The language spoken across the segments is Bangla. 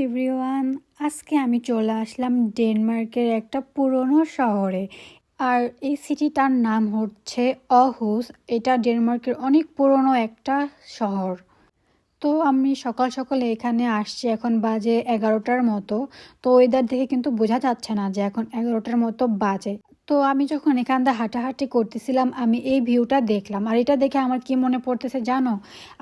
এভরিওয়ান আজকে আমি চলে আসলাম ডেনমার্কের একটা পুরনো শহরে। আর এই সিটিটার নাম হচ্ছে অহুস। এটা ডেনমার্কের অনেক পুরনো একটা শহর। তো আমি সকাল সকালে এখানে আসছি, এখন বাজে এগারোটার মতো। তো ওয়েদার দেখে কিন্তু বোঝা যাচ্ছে না যে এখন এগারোটার মতো বাজে। তো আমি যখন এখান দিয়ে হাঁটাহাঁটি করতেছিলাম, আমি এই ভিউটা দেখলাম। আর এটা দেখে আমার কি মনে পড়তেছে জানো?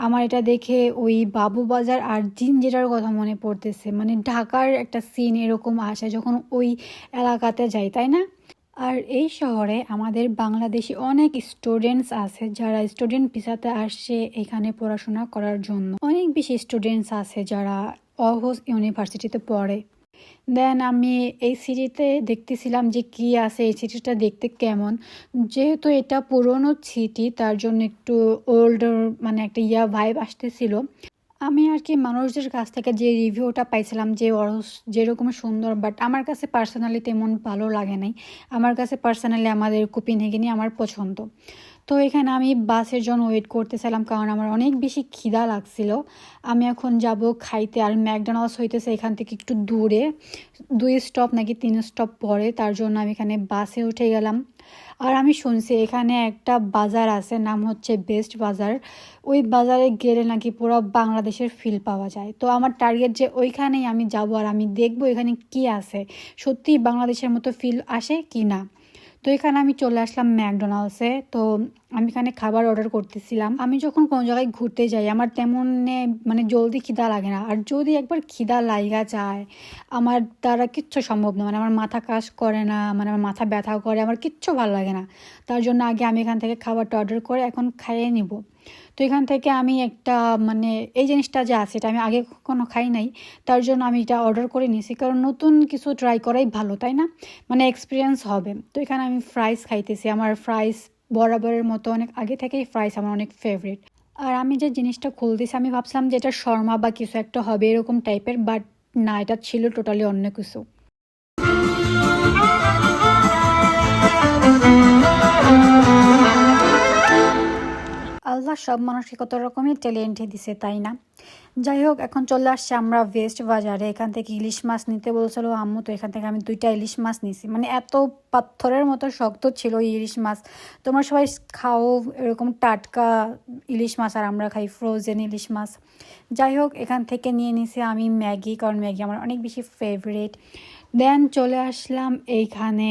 আমার এটা দেখে ওই বাবু বাজার আর জিঞ্জিরার কথা মনে পড়তেছে মানে ঢাকার একটা সিন এরকম আসে যখন ওই এলাকাতে যাই তাই না? আর এই শহরে আমাদের বাংলাদেশি অনেক স্টুডেন্টস আছে যারা স্টুডেন্ট ভিসাতে আসছে এখানে পড়াশোনা করার জন্য। অনেক বেশি স্টুডেন্টস আছে যারা অহোস ইউনিভার্সিটিতে পড়ে। দেন আমি এই সিটিতে দেখতেছিলাম যে কি আছে, এই সিটিটা দেখতে কেমন। যেহেতু এটা পুরনো সিটি, তার জন্য একটু ওল্ড মানে একটা ইয়া ভাইব আসতেছিল। আমি আর কি মানুষদের কাছ থেকে যে রিভিউটা পাইছিলাম যে অরস যেরকম সুন্দর বাট আমার কাছে পার্সোনালি তেমন ভালো লাগে নাই। আমার কাছে পার্সোনালি আমাদের কুপিনহেগিনি আমার পছন্দ। তো এখানে আমি বাসের জন্য ওয়েট করতেছিলাম কারণ আমার অনেক বেশি খিদা লাগছিল। আমি এখন যাব খাইতে আর ম্যাকডোনাল্ডস হইতেছে এখান থেকে একটু দূরে। দুই স্টপ নাকি তিন স্টপ পরে, তার জন্য আমি এখানে বাসে উঠে গেলাম। আর আমি শুনছি এখানে একটা বাজার আছে, নাম হচ্ছে বেস্ট বাজার ওই বাজারে গেলে নাকি পুরো বাংলাদেশের ফিল পাওয়া যায়। তো আমার টার্গেট যে ওইখানেই আমি যাব আর আমি দেখব এখানে কি আছে। সত্যি বাংলাদেশের মতো ফিল আসে কি না? তো এখানে আমি চলে আসলাম ম্যাকডোনাল্ডসে। তো আমি এখানে খাবার অর্ডার করতেছিলাম। আমি যখন কোনো জায়গায় ঘুরতে যাই, আমার তেমন মানে জলদি খিদা লাগে না। আর যদি একবার খিদা লাইগা যায়, আমার দ্বারা কিচ্ছু সম্ভব না। মানে আমার মাথা কাজ করে না মানে আমার মাথা ব্যথা করে, আমার কিচ্ছু ভালো লাগে না। তার জন্য আগে আমি এখান থেকে খাবারটা অর্ডার করে এখন খাইয়ে নিব। তো এখান থেকে আমি একটা মানে এই জিনিসটা যে আছে, এটা আমি আগে কখনো খাই নাই। তার জন্য আমি এটা অর্ডার করে নিয়েছি। কারণ নতুন কিছু ট্রাই করাই ভালো, তাই না? মানে এক্সপিরিয়েন্স হবে। তো এখানে আমি ফ্রাইস খাইতেছি। আমার ফ্রাইস বরাবরের মতো অনেক আগে থেকেই ফ্রাইস আমার অনেক ফেভারিট আর আমি যে জিনিসটা খুলতেছি, আমি ভাবছিলাম যে এটা শর্মা বা কিছু একটা হবে এরকম টাইপের বাট না, এটা ছিল টোটালি অন্য কিছু। সব মানুষকে কত রকমই ট্যালেন্ট দিছে, তাই না? যাই হোক, এখন চলে আসছে আমরা ওয়েস্ট বাজারে। এখান থেকে ইলিশ মাছ নিতে বলছিল আম্মু, তো এখান থেকে আমি দুইটা ইলিশ মাছ নিছি। মানে এত পাথরের মতো শক্ত ছিল ইলিশ মাছ। তোমরা সবাই খাও এরকম টাটকা ইলিশ মাছ আর আমরা খাই ফ্রোজেন ইলিশ মাছ। যাই হোক, এখান থেকে নিয়ে নিছি আমি ম্যাগি, কারণ ম্যাগি আমার অনেক বেশি ফেভারিট দেন চলে আসলাম এইখানে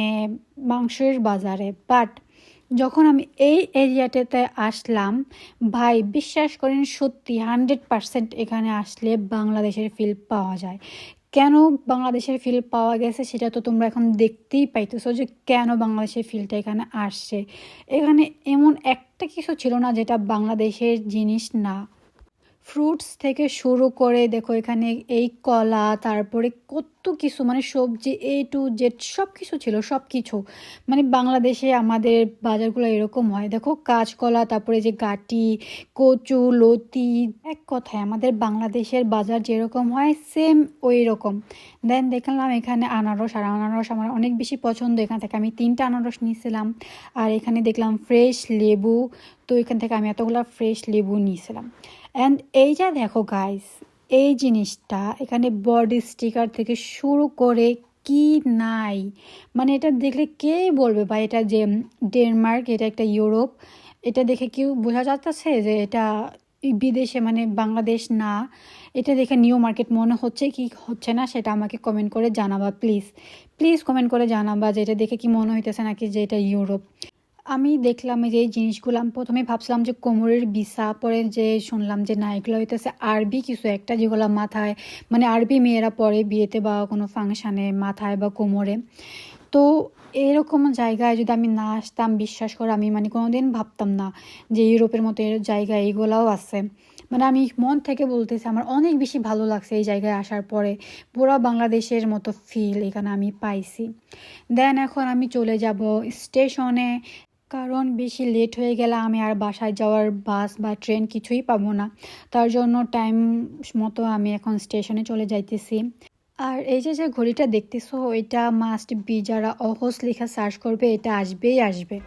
মাংসের বাজারে। বাট যখন আমি এই এরিয়াটাতে আসলাম, ভাই বিশ্বাস করেন সত্যি হান্ড্রেড পারসেন্ট এখানে আসলে বাংলাদেশের ফিল পাওয়া যায়। কেন বাংলাদেশের ফিল পাওয়া গেছে সেটা তো তোমরা এখন দেখতেই পাইতেছো যে কেন বাংলাদেশের ফিলটা এখানে আসছে। এখানে এমন একটা কিছু ছিল না যেটা বাংলাদেশের জিনিস না। ফ্রুটস থেকে শুরু করে, দেখো এখানে এই কলা, তারপরে কত কিছু মানে সবজি এ টু জেড সব কিছু ছিল সব কিছু মানে বাংলাদেশে আমাদের বাজারগুলো এরকম হয়। দেখো কাঁচকলা, তারপরে যে গাটি, কচু, লতি, এক কথায় আমাদের বাংলাদেশের বাজার যেরকম হয় সেম ওই রকম। দেন দেখলাম এখানে আনারস, আর আনারস আমার অনেক বেশি পছন্দ। এখান থেকে আমি তিনটা আনারস নিয়েছিলাম। আর এখানে দেখলাম ফ্রেশ লেবু তো এখান থেকে আমি এতগুলো ফ্রেশ লেবু নিয়েছিলাম। অ্যান্ড এই যা দেখো গাইস এই জিনিসটা এখানে বডি স্টিকার থেকে শুরু করে কি নাই? মানে এটা দেখলে কে বলবে বা এটা যে ডেনমার্ক এটা একটা ইউরোপ এটা দেখে কেউ বোঝা যাচ্ছে যে এটা বিদেশে মানে বাংলাদেশ না? এটা দেখে নিউ মার্কেট মনে হচ্ছে কি হচ্ছে না সেটা আমাকে কমেন্ট করে জানাবা প্লিজ প্লিজ কমেন্ট করে জানাবা যে এটা দেখে কি মনে হইতেছে নাকি যে এটা ইউরোপ আমি দেখলাম যে এই জিনিসগুলো, আমি প্রথমে ভাবছিলাম যে কোমরের বিসা পরে যে শুনলাম যে না, এগুলো হইতেছে আরবি কিছু একটা যেগুলো মাথায় মানে আরবি মেয়েরা পরে বিয়েতে বা কোনো ফাংশানে মাথায় বা কোমরে। তো এরকম জায়গায় যদি আমি না আসতাম, বিশ্বাস করে আমি মানে কোনো দিন ভাবতাম না যে ইউরোপের মতো এর জায়গা এইগুলাও আছে। মানে আমি মন থেকে বলতেছি, আমার অনেক বেশি ভালো লাগছে এই জায়গায় আসার পরে। পুরো বাংলাদেশের মতো ফিল এখানে আমি পাইছি। দেন এখন আমি চলে যাব স্টেশনে কারণ বেশি লেট হয়ে গেলে আমি আর বাসায় যাওয়ার বাস বা ট্রেন কিছুই পাবো না। তার জন্য টাইম মতো আমি এখন স্টেশনে চলে যাইতেছি। আর এই যে যে ঘড়িটা দেখতেছো এটা মাস্ট বি যারা অহস লেখা সার্চ করবে, এটা আসবেই আসবে।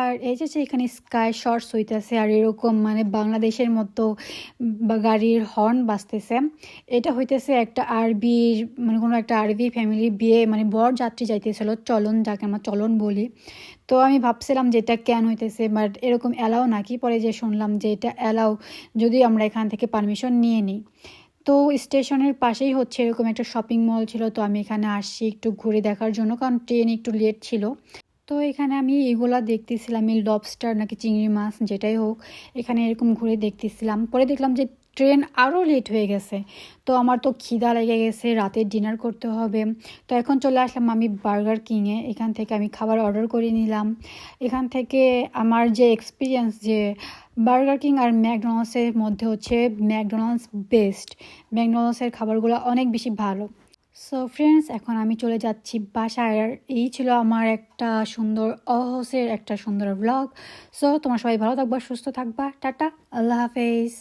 আর এই যে এখানে স্কাই শর্টস হইতেছে আর এরকম মানে বাংলাদেশের মতো গাড়ির হর্ন বাজতেছে, এটা হইতেছে একটা আরবির মানে কোনো একটা আরবি ফ্যামিলি বিয়ে মানে বর যাত্রী যাইতেছিল, চলন যাকে আমরা চলন বলি। তো আমি ভাবছিলাম যে এটা কেন হইতেছে বাট এরকম অ্যালাও নাকি? পরে যে শুনলাম যে এটা অ্যালাও যদি আমরা এখান থেকে পারমিশন নিয়ে নিই। তো স্টেশনের পাশেই হচ্ছে এরকম একটা শপিং মল ছিল, তো আমি এখানে আসছি একটু ঘুরে দেখার জন্য, কারণ ট্রেন একটু লেট ছিল। তো এখানে আমি এগুলা দেখতেছিলাম এই লবস্টার নাকি চিংড়ি মাছ, যেটাই হোক, এখানে এরকম ঘুরে দেখতেছিলাম। পরে দেখলাম যে ট্রেন আরও লেট হয়ে গেছে। তো আমার তো খিদা লেগে গেছে, রাতে ডিনার করতে হবে। তো এখন চলে আসলাম আমি বার্গার কিংয়ে এখান থেকে আমি খাবার অর্ডার করে নিলাম। এখান থেকে আমার যে এক্সপিরিয়েন্স যে বার্গার কিং আর ম্যাকডোনাল্ডসের মধ্যে হচ্ছে ম্যাকডোনাল্ডস বেস্ট ম্যাকডোনাল্ডসের খাবারগুলো অনেক বেশি ভালো। সো ফ্রেন্ডস এখন আমি চলে যাচ্ছি বাসায়। এই ছিল আমার একটা সুন্দর অহসের একটা সুন্দর ব্লগ সো তোমার সবাই ভালো থাকবা, সুস্থ থাকবা। টাটা, আল্লাহ হাফেজ।